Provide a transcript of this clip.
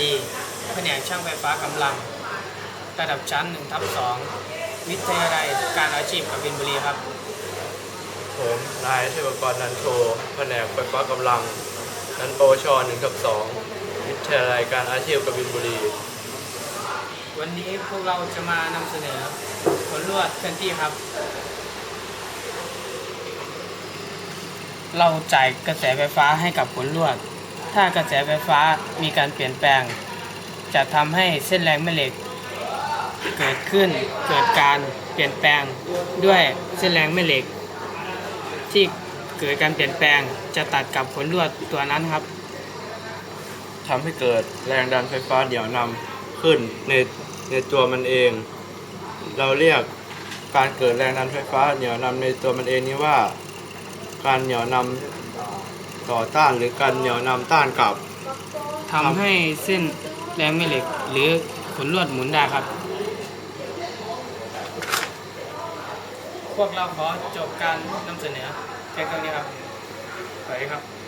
นกช่างไฟฟ้ากำลัง ระดับชั้น1ทับ2วิทยาลัยการอาชีพกบินบุรีครับ ผมนายเทพกรนันโทแผนกไฟฟ้ากำลังชั้นปวช1ทับ2วิทยาลัยการอาชีพกบินบุรีวันนี้พวกเราจะมานำเสนอผลลวดเคลื่อนที่ครับ เราจ่ายกระแสไฟฟ้าให้กับผลลวด ถ้ากระแสไฟฟ้ามีการเปลี่ยนแปลง จะทำให้เส้นแรงแม่เหล็ก เกิดขึ้นเกิดการเปลี่ยนแปลงด้วยเส้นแรงแม่เหล็ก ที่เกิดการเปลี่ยนแปลงจะตัดกับผลลวดตัวนั้นครับทำให้เกิดแรงดันไฟฟ้าเหนี่ยวนำขึ้นในในตัวมันเอง เราเรียกการเกิดแรงดันไฟฟ้าเหนี่ยวนำในตัวมันเองนี้ว่า การเหนี่ยวนำ ต่อต้านหรือการเหนี่ยวนำต้านกลับ ทำให้เส้นแรงแม่เหล็ก หรือขนลวดหมุนได้ครับ พวกเราขอจบการนำเสนอแค่ตรงนี้ครับสวัสดีครับ